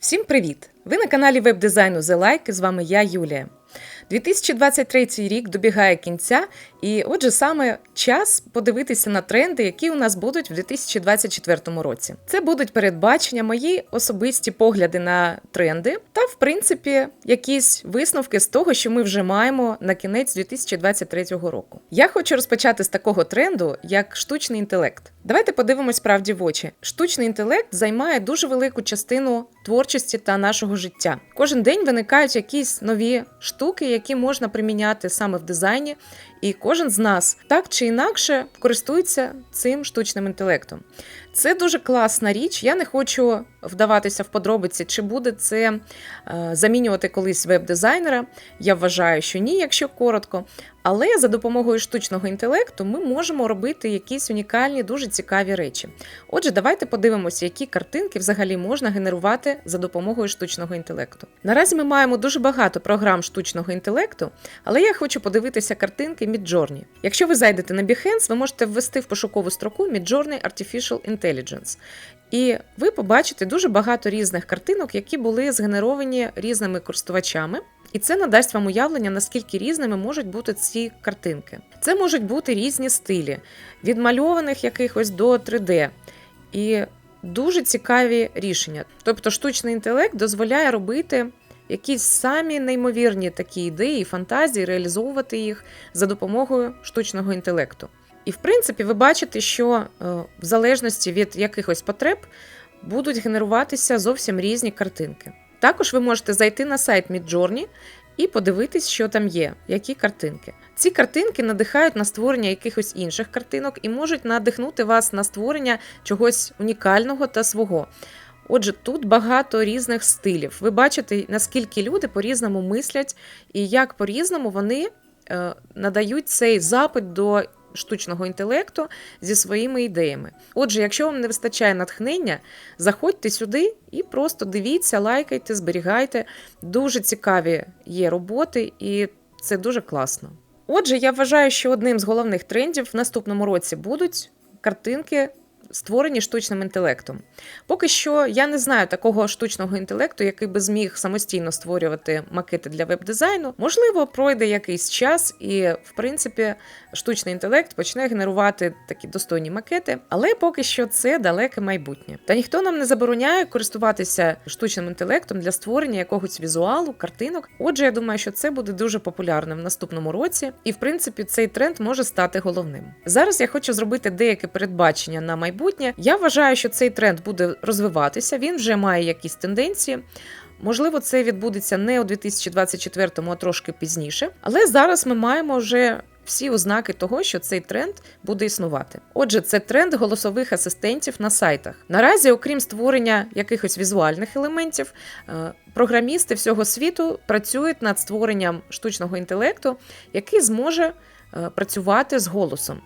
Всім привіт! Ви на каналі веб-дизайну The Like, з вами я, Юлія. 2023 рік добігає кінця, і отже, саме час подивитися на тренди, які у нас будуть в 2024 році. Це будуть передбачення, мої особисті погляди на тренди, та, в принципі, якісь висновки з того, що ми вже маємо на кінець 2023 року. Я хочу розпочати з такого тренду, як штучний інтелект. Давайте подивимось правді в очі. Штучний інтелект займає дуже велику частину творчості та нашого життя. Кожен день виникають якісь нові штуки, які можна приміняти саме в дизайні, і кожен з нас так чи інакше користується цим штучним інтелектом. Це дуже класна річ. Я не хочу вдаватися в подробиці, чи буде це е, замінювати колись веб-дизайнера. Я вважаю, що ні, якщо коротко. Але за допомогою штучного інтелекту ми можемо робити якісь унікальні, дуже цікаві речі. Отже, давайте подивимося, які картинки взагалі можна генерувати за допомогою штучного інтелекту. Наразі ми маємо дуже багато програм штучного інтелекту, але я хочу подивитися картинки Midjourney. Якщо ви зайдете на Behance, ви можете ввести в пошукову строку Midjourney Artificial Intelligence. І ви побачите дуже багато різних картинок, які були згенеровані різними користувачами. І це надасть вам уявлення, наскільки різними можуть бути ці картинки. Це можуть бути різні стилі, від мальованих якихось до 3D. І дуже цікаві рішення. Тобто, штучний інтелект дозволяє робити якісь самі неймовірні такі ідеї, фантазії, реалізовувати їх за допомогою штучного інтелекту. І в принципі, ви бачите, що е, в залежності від якихось потреб будуть генеруватися зовсім різні картинки. Також ви можете зайти на сайт Midjourney і подивитись, що там є, які картинки. Ці картинки надихають на створення якихось інших картинок і можуть надихнути вас на створення чогось унікального та свого. Отже, тут багато різних стилів. Ви бачите, наскільки люди по-різному мислять і як по-різному вони е, надають цей запит до штучного інтелекту зі своїми ідеями. Отже, якщо вам не вистачає натхнення, заходьте сюди і просто дивіться, лайкайте, зберігайте. Дуже цікаві є роботи, і це дуже класно. Отже, я вважаю, що одним з головних трендів в наступному році будуть картинки створені штучним інтелектом. Поки що я не знаю такого штучного інтелекту, який би зміг самостійно створювати макети для веб-дизайну. Можливо, пройде якийсь час, і, в принципі, штучний інтелект почне генерувати такі достойні макети, але поки що це далеке майбутнє. Та ніхто нам не забороняє користуватися штучним інтелектом для створення якогось візуалу, картинок. Отже, я думаю, що це буде дуже популярним в наступному році, і в принципі цей тренд може стати головним. Зараз я хочу зробити деяке передбачення на майбутнє майбутнє. Я вважаю, що цей тренд буде розвиватися. Він вже має якісь тенденції. Можливо, це відбудеться не у 2024-му, а трошки пізніше. Але зараз ми маємо вже всі ознаки того, що цей тренд буде існувати. Отже, це тренд голосових асистентів на сайтах. Наразі, окрім створення якихось візуальних елементів, е, програмісти всього світу працюють над створенням штучного інтелекту, який зможе е, працювати з голосом.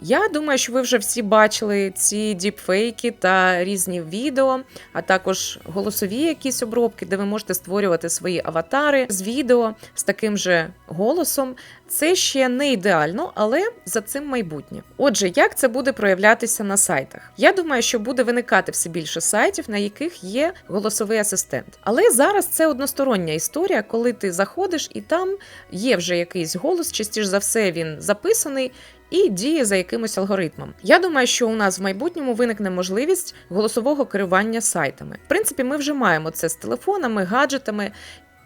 Я думаю, що ви вже всі бачили ці діпфейки та різні відео, а також голосові якісь обробки, де ви можете створювати свої аватари з відео з таким же голосом. Це ще не ідеально, але за цим майбутнє. Отже, як це буде проявлятися на сайтах? Я думаю, що буде виникати все більше сайтів, на яких є голосовий асистент. Але зараз це одностороння історія, коли ти заходиш і там є вже якийсь голос, частіше за все він записаний, і діє за якимось алгоритмом. Я думаю, що у нас в майбутньому виникне можливість голосового керування сайтами. В принципі, ми вже маємо це з телефонами, гаджетами.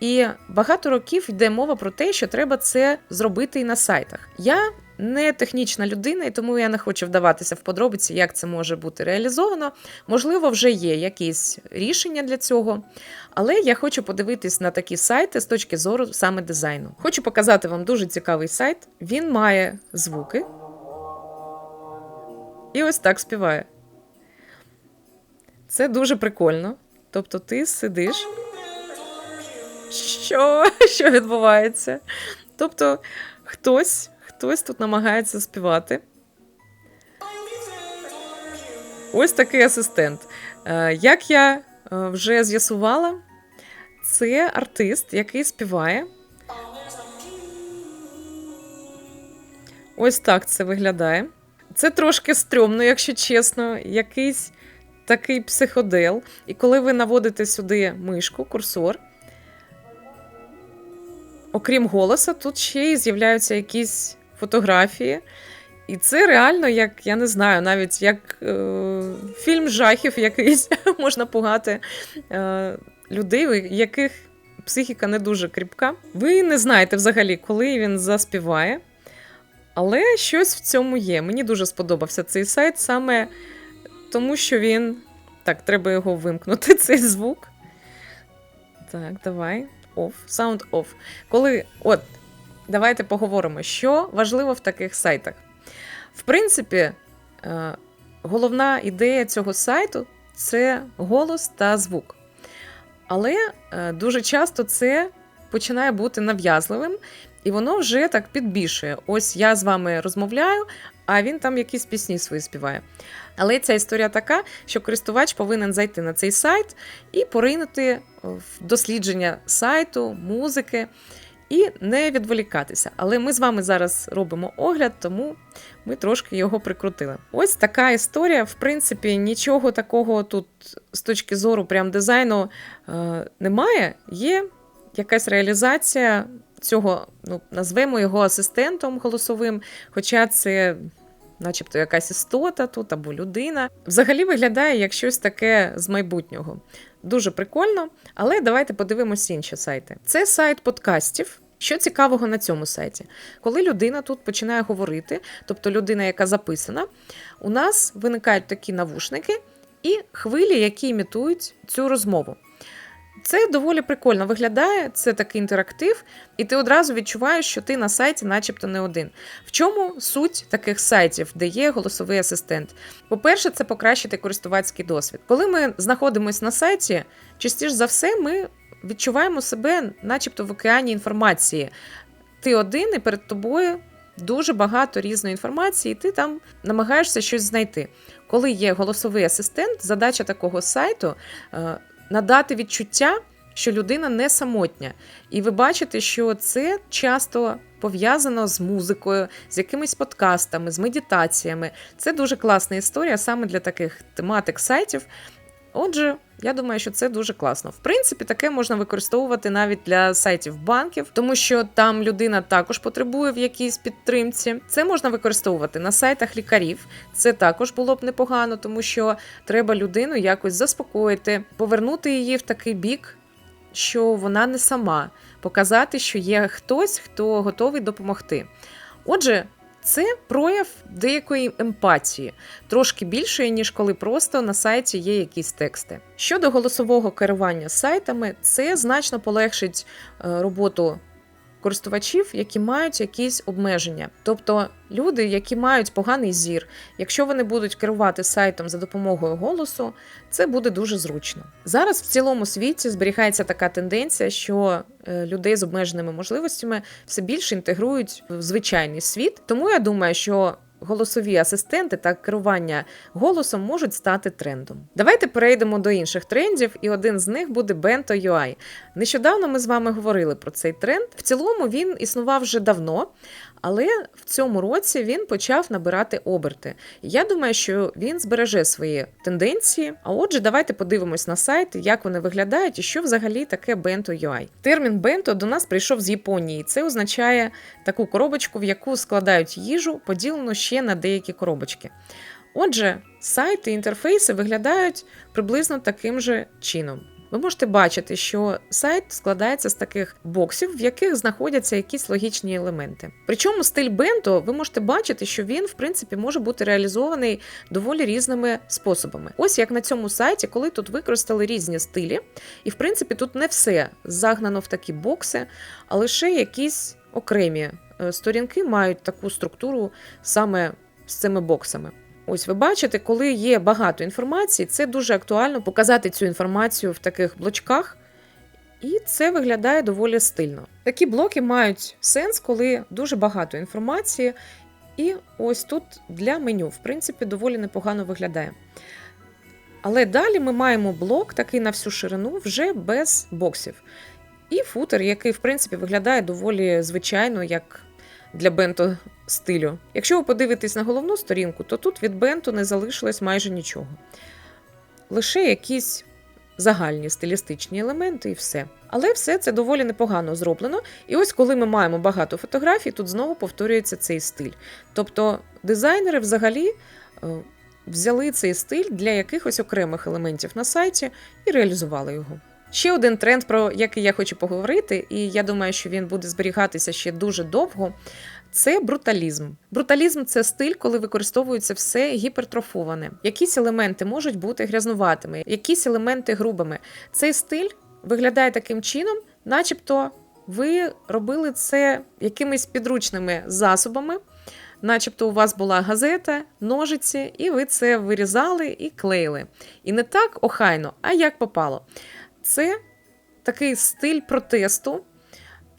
І багато років йде мова про те, що треба це зробити і на сайтах. Я не технічна людина, і тому я не хочу вдаватися в подробиці, як це може бути реалізовано. Можливо, вже є якісь рішення для цього. Але я хочу подивитись на такі сайти з точки зору саме дизайну. Хочу показати вам дуже цікавий сайт. Він має звуки. І ось так співає. Це дуже прикольно. Тобто, ти сидиш. Що? Що відбувається? Тобто, хтось, хтось тут намагається співати. Ось такий асистент. Е, Як я е, вже з'ясувала, це артист, який співає. Ось так це виглядає. Це трошки стрьомно, якщо чесно. Якийсь такий психодел. І коли ви наводите сюди мишку, курсор, окрім голоса, тут ще й з'являються якісь фотографії. І це реально, як я не знаю, навіть як е, фільм жахів якийсь можна пугати е, людей, у яких психіка не дуже кріпка. Ви не знаєте взагалі, коли він заспіває. Але щось в цьому є. Мені дуже сподобався цей сайт саме тому, що він. Так, треба його вимкнути, цей звук. Так, давай. Off. Sound off. Коли. От, давайте поговоримо, що важливо в таких сайтах. В принципі, е, головна ідея цього сайту це голос та звук. Але е, дуже часто це починає бути нав'язливим, і воно вже так підбільшує. Ось я з вами розмовляю, а він там якісь пісні свої співає. Але ця історія така, що користувач повинен зайти на цей сайт і поринути в дослідження сайту, музики і не відволікатися. Але ми з вами зараз робимо огляд, тому ми трошки його прикрутили. Ось така історія. В принципі, нічого такого тут з точки зору прям дизайну е, немає. Є якась реалізація цього, ну, назвемо його асистентом голосовим, хоча це. Начебто якась істота тут або людина. Взагалі виглядає як щось таке з майбутнього. Дуже прикольно, але давайте подивимося інші сайти. Це сайт подкастів. Що цікавого на цьому сайті? Коли людина тут починає говорити, тобто людина, яка записана, у нас виникають такі навушники і хвилі, які імітують цю розмову. Це доволі прикольно виглядає, це такий інтерактив, і ти одразу відчуваєш, що ти на сайті, начебто, не один. В чому суть таких сайтів, де є голосовий асистент? По-перше, це покращити користувацький досвід. Коли ми знаходимося на сайті, частіше за все, ми відчуваємо себе, начебто, в океані інформації. Ти один і перед тобою дуже багато різної інформації, і ти там намагаєшся щось знайти. Коли є голосовий асистент, задача такого сайту е, надати відчуття, що людина не самотня. І ви бачите, що це часто пов'язано з музикою, з якимись подкастами, з медитаціями. Це дуже класна історія саме для таких тематик сайтів. Отже, я думаю, що це дуже класно. В принципі, таке можна використовувати навіть для сайтів банків, тому що там людина також потребує в якійсь підтримці. Це можна використовувати на сайтах лікарів. Це також було б непогано, тому що треба людину якось заспокоїти, повернути її в такий бік, що вона не сама, показати, що є хтось, хто готовий допомогти. Отже, це прояв деякої емпатії, трошки більшої, ніж коли просто на сайті є якісь тексти. Щодо голосового керування сайтами, це значно полегшить е, роботу користувачів, які мають якісь обмеження. Тобто люди, які мають поганий зір, якщо вони будуть керувати сайтом за допомогою голосу, це буде дуже зручно. Зараз в цілому світі зберігається така тенденція, що е, людей з обмеженими можливостями все більше інтегрують в звичайний світ. Тому я думаю, що голосові асистенти та керування голосом можуть стати трендом. Давайте перейдемо до інших трендів, і один з них буде Bento UI. Нещодавно ми з вами говорили про цей тренд. В цілому він існував вже давно, але в цьому році він почав набирати оберти. Я думаю, що він збереже свої тенденції. А отже, давайте подивимось на сайт, як вони виглядають і що взагалі таке Bento UI. Термін Bento до нас прийшов з Японії. Це означає таку коробочку, в яку складають їжу, поділену ще на деякі коробочки. Отже, сайти і інтерфейси виглядають приблизно таким же чином. Ви можете бачити, що сайт складається з таких боксів, в яких знаходяться якісь логічні елементи. Причому стиль Бенто ви можете бачити, що він, в принципі, може бути реалізований доволі різними способами. Ось як на цьому сайті, коли тут використали різні стилі, і в принципі тут не все загнано в такі бокси, а лише якісь окремі сторінки мають таку структуру саме з цими боксами. Ось ви бачите, коли є багато інформації, це дуже актуально показати цю інформацію в таких блочках, і це виглядає доволі стильно. Такі блоки мають сенс, коли дуже багато інформації, і ось тут для меню, в принципі, доволі непогано виглядає. Але далі ми маємо блок, такий на всю ширину, вже без боксів. І футер, який, в принципі, виглядає доволі звичайно, як для бенто стилю. Якщо ви подивитесь на головну сторінку, то тут від бенту не залишилось майже нічого. лише якісь загальні стилістичні елементи і все. Але все це доволі непогано зроблено. І ось коли ми маємо багато фотографій, тут знову повторюється цей стиль. Тобто дизайнери взагалі е, взяли цей стиль для якихось окремих елементів на сайті і реалізували його. Ще один тренд, про який я хочу поговорити, і я думаю, що він буде зберігатися ще дуже довго. Це бруталізм. Бруталізм це стиль, коли використовується все гіпертрофоване. Якісь елементи можуть бути грязнуватими, якісь елементи грубими. Цей стиль виглядає таким чином, начебто ви робили це якимись підручними засобами. Начебто у вас була газета, ножиці, і ви це вирізали і клеїли. І не так охайно, а як попало. Це такий стиль протесту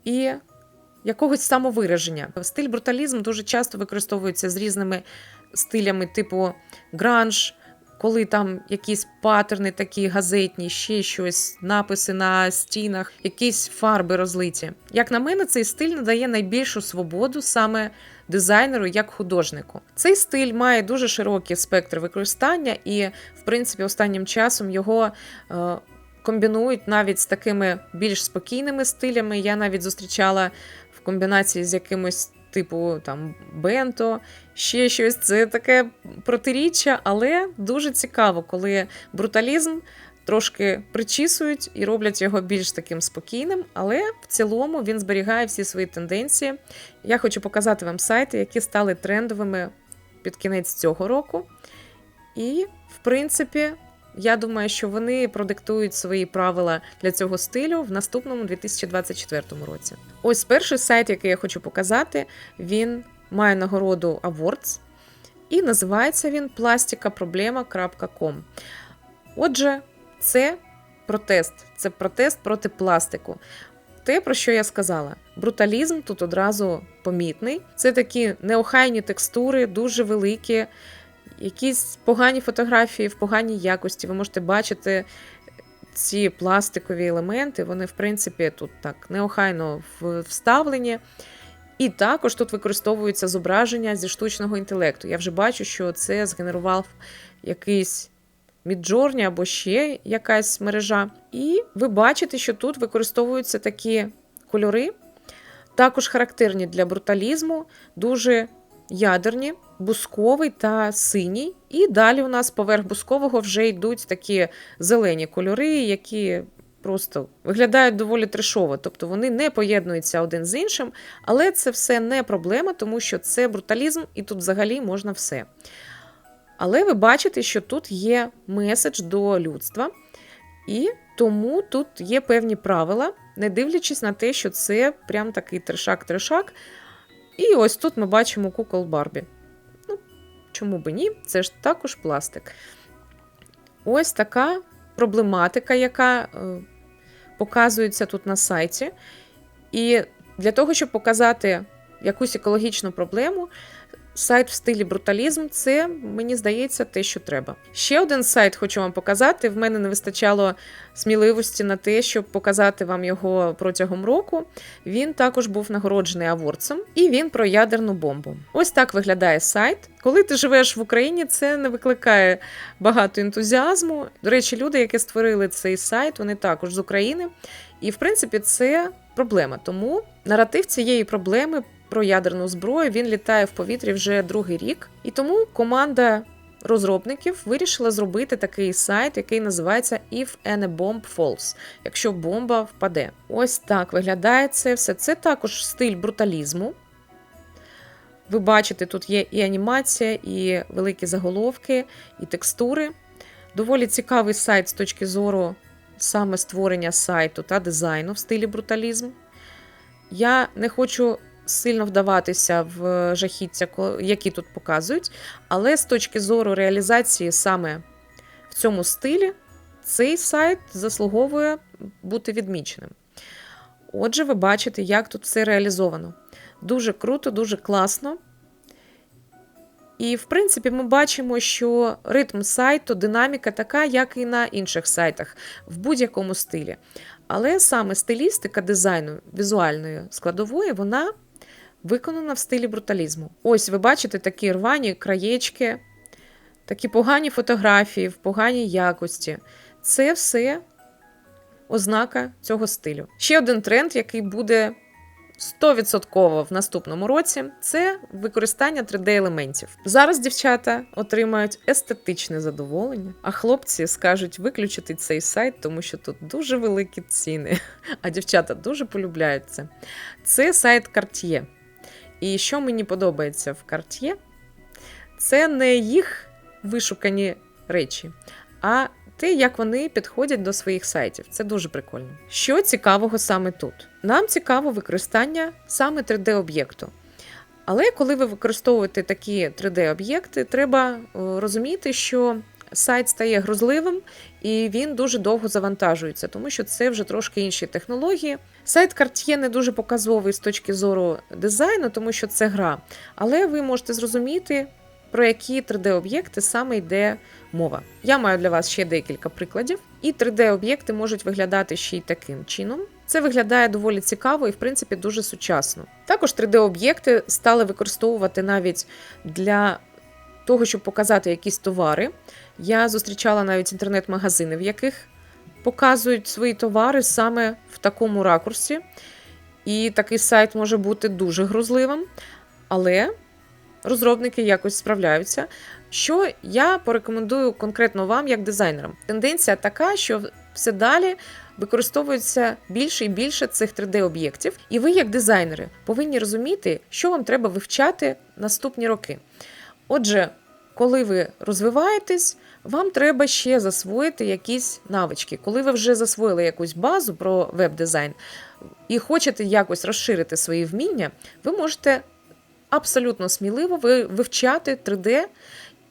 і якогось самовираження. Стиль бруталізм дуже часто використовується з різними стилями, типу гранж, коли там якісь паттерни такі газетні, ще щось, написи на стінах, якісь фарби розлиті. Як на мене, цей стиль надає найбільшу свободу саме дизайнеру як художнику. Цей стиль має дуже широкий спектр використання, і, в принципі, останнім часом його. Комбінують навіть з такими більш спокійними стилями. Я навіть зустрічала в комбінації з якимось типу там бенто, ще щось. Це таке протиріччя, але дуже цікаво, коли бруталізм трошки причісують і роблять його більш таким спокійним, але в цілому він зберігає всі свої тенденції. Я хочу показати вам сайти, які стали трендовими під кінець цього року. І, в принципі, я думаю, що вони продиктують свої правила для цього стилю в наступному 2024 році. Ось перший сайт, який я хочу показати, він має нагороду Awards, і називається він plastikaproblema.com. Отже, це протест, це протест проти пластику. Те, про що я сказала, бруталізм тут одразу помітний. Це такі неохайні текстури, дуже великі, якісь погані фотографії в поганій якості. Ви можете бачити ці пластикові елементи, вони, в принципі, тут так неохайно вставлені. І також тут використовуються зображення зі штучного інтелекту. Я вже бачу, що це згенерував якийсь Міджорні або ще якась мережа. І ви бачите, що тут використовуються такі кольори, також характерні для бруталізму, дуже ядерні, бусковий та синій. І далі у нас поверх бускового вже йдуть такі зелені кольори, які просто виглядають доволі трешово. Тобто вони не поєднуються один з іншим, але це все не проблема, тому що це бруталізм, і тут взагалі можна все. Але ви бачите, що тут є меседж до людства, і тому тут є певні правила, не дивлячись на те, що це прям такий трешак-трешак. І ось тут ми бачимо кукол Барбі. Чому би ні? Це ж також пластик. Ось така проблематика, яка е, показується тут на сайті. І для того, щоб показати якусь екологічну проблему, Сайт в стилі бруталізм це, мені здається, те, що треба. Ще один сайт хочу вам показати. В мене не вистачало сміливості на те, щоб показати вам його протягом року. Він також був нагороджений аворцем, і він про ядерну бомбу. Ось так виглядає сайт. Коли ти живеш в Україні, це не викликає багато ентузіазму. До речі, люди, які створили цей сайт, вони також з України. І в принципі, це проблема. Тому наратив цієї проблеми про ядерну зброю він літає в повітрі вже другий рік, і тому команда розробників вирішила зробити такий сайт, який називається If any bomb falls, якщо бомба впаде. Ось так виглядає це все. Це також стиль бруталізму. Ви бачите, тут є і анімація, і великі заголовки, і текстури. Доволі цікавий сайт з точки зору саме створення сайту та дизайну в стилі бруталізм. Я не хочу сильно вдаватися в жахіття, які тут показують, але з точки зору реалізації саме в цьому стилі, цей сайт заслуговує бути відміченим. Отже, ви бачите, як тут все реалізовано. Дуже круто, дуже класно. І, в принципі, ми бачимо, що ритм сайту, динаміка така, як і на інших сайтах, в будь-якому стилі. Але саме стилістика дизайну візуальної складової, вона виконана в стилі бруталізму. Ось ви бачите такі рвані краєчки, такі погані фотографії в поганій якості. Це все ознака цього стилю. Ще один тренд, який буде 100% в наступному році, це використання 3D-елементів. Зараз дівчата отримають естетичне задоволення, а хлопці скажуть виключити цей сайт, тому що тут дуже великі ціни. А дівчата дуже полюбляють це. Це сайт Cartier. І що мені подобається в Cartier, це не їх вишукані речі, а те, як вони підходять до своїх сайтів. Це дуже прикольно. Що цікавого саме тут? Нам цікаво використання саме 3D-об'єкту. Але коли ви використовуєте такі 3D-об'єкти, треба е, розуміти, що сайт стає грузливим і він дуже довго завантажується, тому що це вже трошки інші технології. Сайт Cartier не дуже показовий з точки зору дизайну, тому що це гра. Але ви можете зрозуміти, про які 3D-об'єкти саме йде мова. Я маю для вас ще декілька прикладів, і 3D-об'єкти можуть виглядати ще й таким чином. Це виглядає доволі цікаво і, в принципі, дуже сучасно. Також 3D-об'єкти стали використовувати навіть для того, щоб показати якісь товари. Я зустрічала навіть інтернет-магазини, в яких показують свої товари саме в такому ракурсі. І такий сайт може бути дуже грузливим, але розробники якось справляються. Що я порекомендую конкретно вам, як дизайнерам? Тенденція така, що все далі використовується більше і більше цих 3D-об'єктів, і ви, як дизайнери, повинні розуміти, що вам треба вивчати наступні роки. Отже, коли ви розвиваєтесь, вам треба ще засвоїти якісь навички. Коли ви вже засвоїли якусь базу про веб-дизайн і хочете якось розширити свої вміння, ви можете абсолютно сміливо вивчати 3D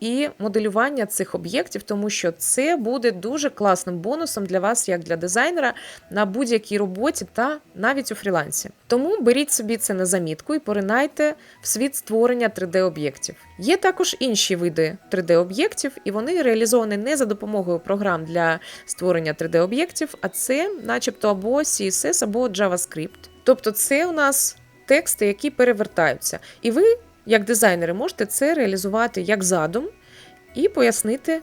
і моделювання цих об'єктів, тому що це буде дуже класним бонусом для вас, як для дизайнера, на будь-якій роботі та навіть у фрілансі. Тому беріть собі це на замітку і поринайте в світ створення 3D-об'єктів. Є також інші види 3D-об'єктів, і вони реалізовані не за допомогою програм для створення 3D-об'єктів, а це, начебто, або CSS, або JavaScript. Тобто, це у нас тексти, які перевертаються. І ви як дизайнери можете це реалізувати як задум і пояснити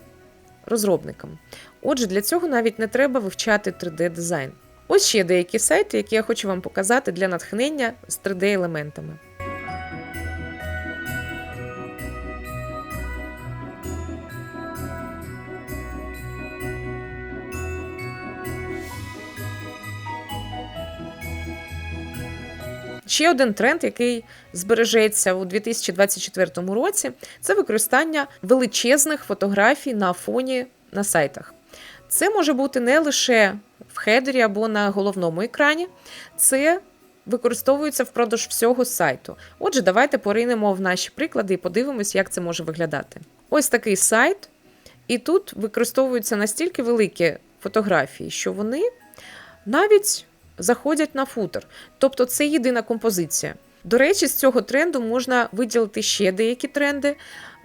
розробникам. Отже, для цього навіть не треба вивчати 3D-дизайн. Ось ще деякі сайти, які я хочу вам показати для натхнення з 3D-елементами. Ще один тренд, який збережеться у 2024 році, це використання величезних фотографій на фоні на сайтах. Це може бути не лише в хедері або на головному екрані, це використовується впродовж всього сайту. Отже, давайте поринемо в наші приклади і подивимось, як це може виглядати. Ось такий сайт, і тут використовуються настільки великі фотографії, що вони навіть заходять на футер. Тобто це єдина композиція. До речі, з цього тренду можна виділити ще деякі тренди.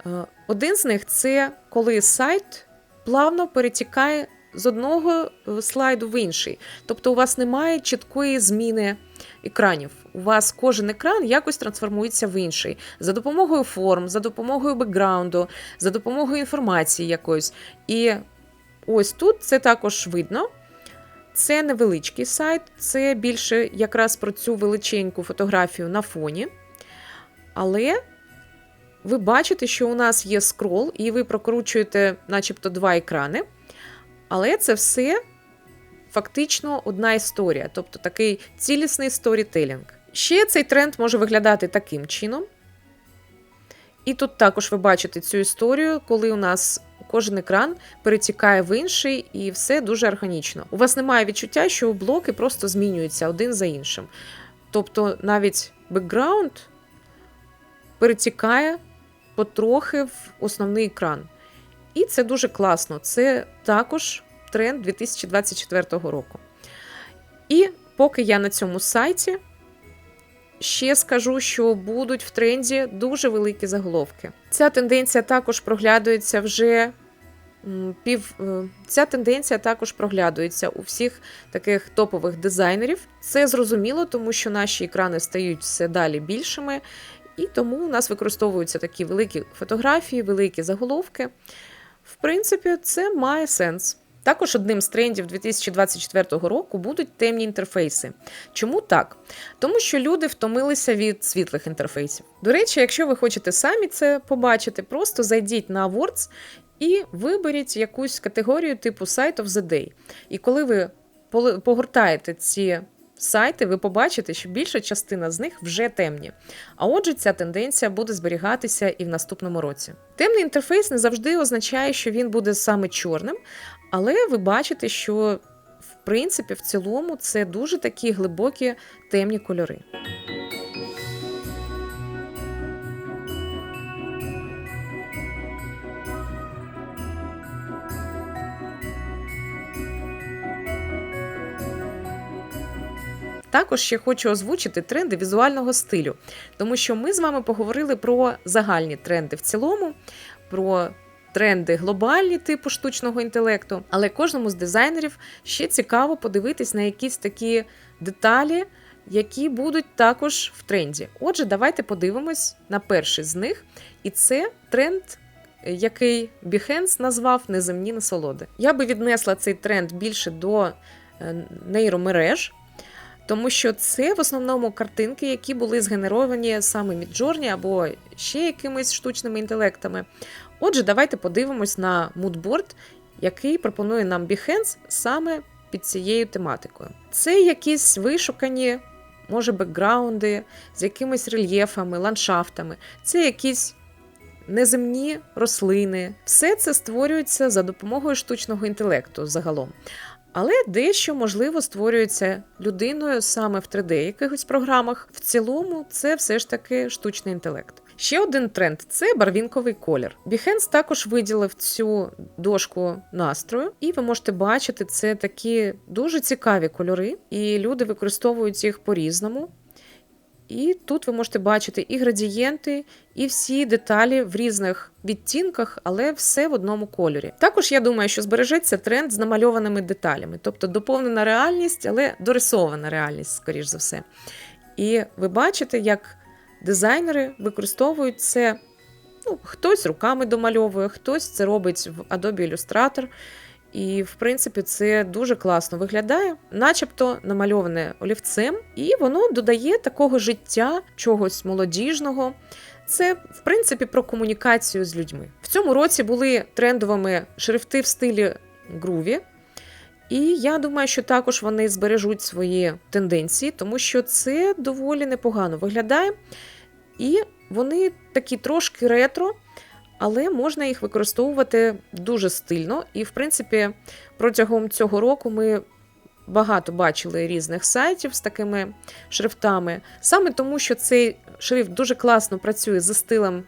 Е, один з них це коли сайт плавно перетікає з одного е, слайду в інший. Тобто у вас немає чіткої зміни екранів. У вас кожен екран якось трансформується в інший за допомогою форм, за допомогою бекграунду, за допомогою інформації якоїсь. І ось тут це також видно. Це невеличкий сайт, це більше якраз про цю величеньку фотографію на фоні. Але ви бачите, що у нас є скрол, і ви прокручуєте, начебто, два екрани. Але це все фактично одна історія, тобто такий цілісний сторітелінг. Ще цей тренд може виглядати таким чином. І тут також ви бачите цю історію, коли у нас кожен екран перетікає в інший, і все дуже органічно. У вас немає відчуття, що блоки просто змінюються один за іншим. Тобто навіть бекграунд перетікає потрохи в основний екран. І це дуже класно. Це також тренд 2024 року. І поки я на цьому сайті, ще скажу, що будуть в тренді дуже великі заголовки. Ця тенденція також проглядується вже пів е, ця тенденція також проглядується у всіх таких топових дизайнерів. Це зрозуміло, тому що наші екрани стають все далі більшими, І тому у нас використовуються такі великі фотографії, великі заголовки. В принципі, це має сенс. Також одним з трендів 2024 року будуть темні інтерфейси. Чому так? Тому що люди втомилися від світлих інтерфейсів. До речі, якщо ви хочете самі це побачити, просто зайдіть на Awards і виберіть якусь категорію типу Site of the Day. І коли ви погортаєте ці сайти, ви побачите, що більша частина з них вже темні. А отже, ця тенденція буде зберігатися і в наступному році. Темний інтерфейс не завжди означає, що він буде саме чорним, але ви бачите, що в принципі в цілому це дуже такі глибокі темні кольори. Також ще хочу озвучити тренди візуального стилю, тому що ми з вами поговорили про загальні тренди в цілому, про тренди глобальні типу штучного інтелекту, але кожному з дизайнерів ще цікаво подивитись на якісь такі деталі, які будуть також в тренді. Отже, давайте подивимось на перший з них, і це тренд. Який Behance назвав неземні насолоди. Я би віднесла цей тренд більше до е, нейромереж, тому що це в основному картинки, які були згенеровані саме Midjourney або ще якимись штучними інтелектами. Отже, давайте подивимось на мудборд, який пропонує нам Behance саме під цією тематикою. Це якісь вишукані, може, бекграунди з якимись рельєфами, ландшафтами, це якісь неземні рослини. Все це створюється за допомогою штучного інтелекту загалом. Але дещо, можливо, створюється людиною саме в 3D якихось програмах. В цілому, це все ж таки штучний інтелект. Ще один тренд це барвінковий колір. Behance також виділив цю дошку настрою, і ви можете бачити, це такі дуже цікаві кольори, і люди використовують їх по-різному. І тут ви можете бачити і градієнти, і всі деталі в різних відтінках, але все в одному кольорі. Також я думаю, що збережеться тренд з намальованими деталями, тобто доповнена реальність, але дорисована реальність, скоріш за все. І ви бачите, як дизайнери використовують це. Ну, хтось руками домальовує, хтось це робить в Adobe Illustrator. І, в принципі, це дуже класно виглядає, начебто намальоване олівцем, і воно додає такого життя, чогось молодіжного. Це, в принципі, про комунікацію з людьми. В цьому році були трендовими шрифти в стилі груві. І я думаю, що також вони збережуть свої тенденції, тому що це доволі непогано виглядає. І вони такі трошки ретро, але можна їх використовувати дуже стильно. І, в принципі, протягом цього року ми багато бачили різних сайтів з такими шрифтами. Саме тому, що цей шрифт дуже класно працює за стилем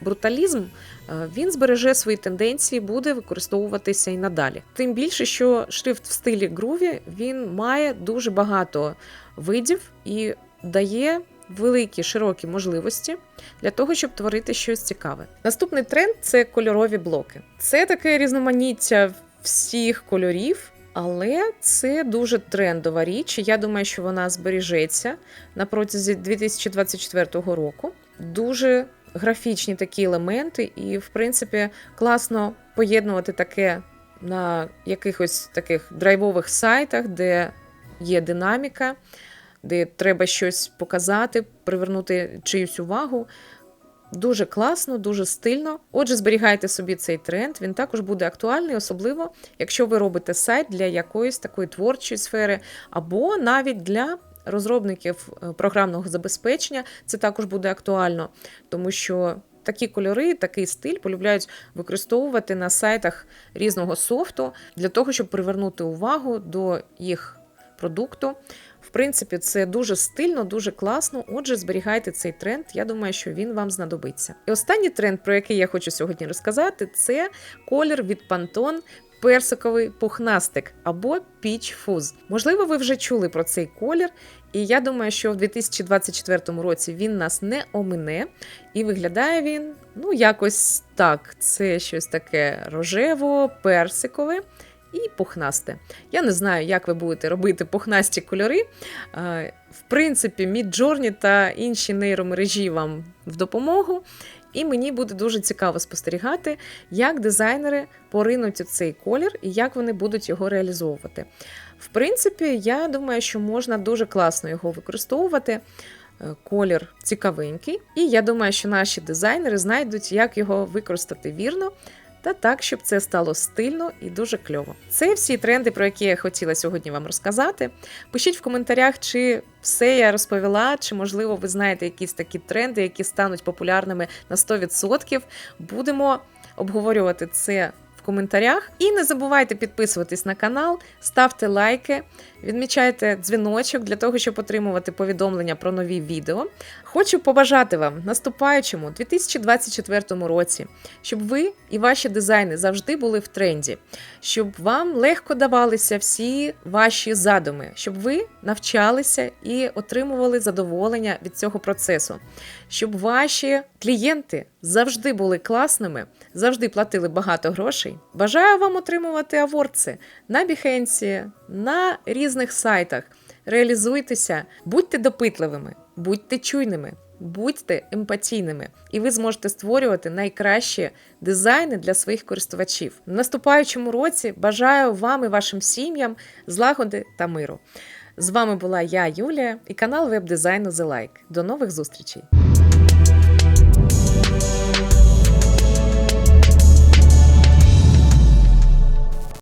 бруталізм, е, він збереже свої тенденції, буде використовуватися і надалі. Тим більше, що шрифт в стилі груві він має дуже багато видів і дає великі широкі можливості для того, щоб творити щось цікаве. Наступний тренд це кольорові блоки. Це таке різноманіття всіх кольорів. Але це дуже трендова річ. Я думаю, що вона збережеться на протязі 2024 року. Дуже графічні такі елементи, і, в принципі, класно поєднувати таке на якихось таких драйвових сайтах, де є динаміка, де треба щось показати, привернути чиюсь увагу. Дуже класно, дуже стильно. Отже, зберігайте собі цей тренд. Він також буде актуальний, особливо, якщо ви робите сайт для якоїсь такої творчої сфери, або навіть для розробників е, програмного забезпечення. Це також буде актуально, тому що. Такі кольори, такий стиль полюбляють використовувати на сайтах різного софту для того, щоб привернути увагу до їх продукту. В принципі, це дуже стильно, дуже класно. Отже, зберігайте цей тренд. Я думаю, що він вам знадобиться. І останній тренд, про який я хочу сьогодні розказати, це колір від Pantone персиковий пухнастик або Peach Fuzz. Можливо, ви вже чули про цей колір, і я думаю, що в 2024 році він нас не омине, і виглядає він ну якось так. Це щось таке рожево-персикове. І пухнасте. Я не знаю, як ви будете робити пухнасті кольори. Е, В принципі, Midjourney та інші нейромережі вам в допомогу. І мені буде дуже цікаво спостерігати, як дизайнери поринуть у цей колір і як вони будуть його реалізовувати. В принципі, я думаю, що можна дуже класно його використовувати. Е, Колір цікавенький, і я думаю, що наші дизайнери знайдуть, як його використати вірно та так, щоб це стало стильно і дуже кльово. Це всі тренди, про які я хотіла сьогодні вам розказати. Пишіть в коментарях, чи все я розповіла, чи можливо ви знаєте якісь такі тренди, які стануть популярними на 100%. Будемо обговорювати це коментарях. І не забувайте підписуватись на канал, ставте лайки, відмічайте дзвіночок для того, щоб отримувати повідомлення про нові відео. Хочу побажати вам наступаючому 2024 році, щоб ви і ваші дизайни завжди були в тренді, щоб вам легко давалися всі ваші задуми, щоб ви навчалися і отримували задоволення від цього процесу, щоб ваші клієнти завжди були класними, завжди платили багато грошей. Бажаю вам отримувати авордси на Behance, на різних сайтах. Реалізуйтеся, будьте допитливими, будьте чуйними, будьте емпатійними, і ви зможете створювати найкращі дизайни для своїх користувачів. В наступаючому році бажаю вам і вашим сім'ям злагоди та миру. З вами була я, Юлія, і канал веб-дизайну The Like. До нових зустрічей!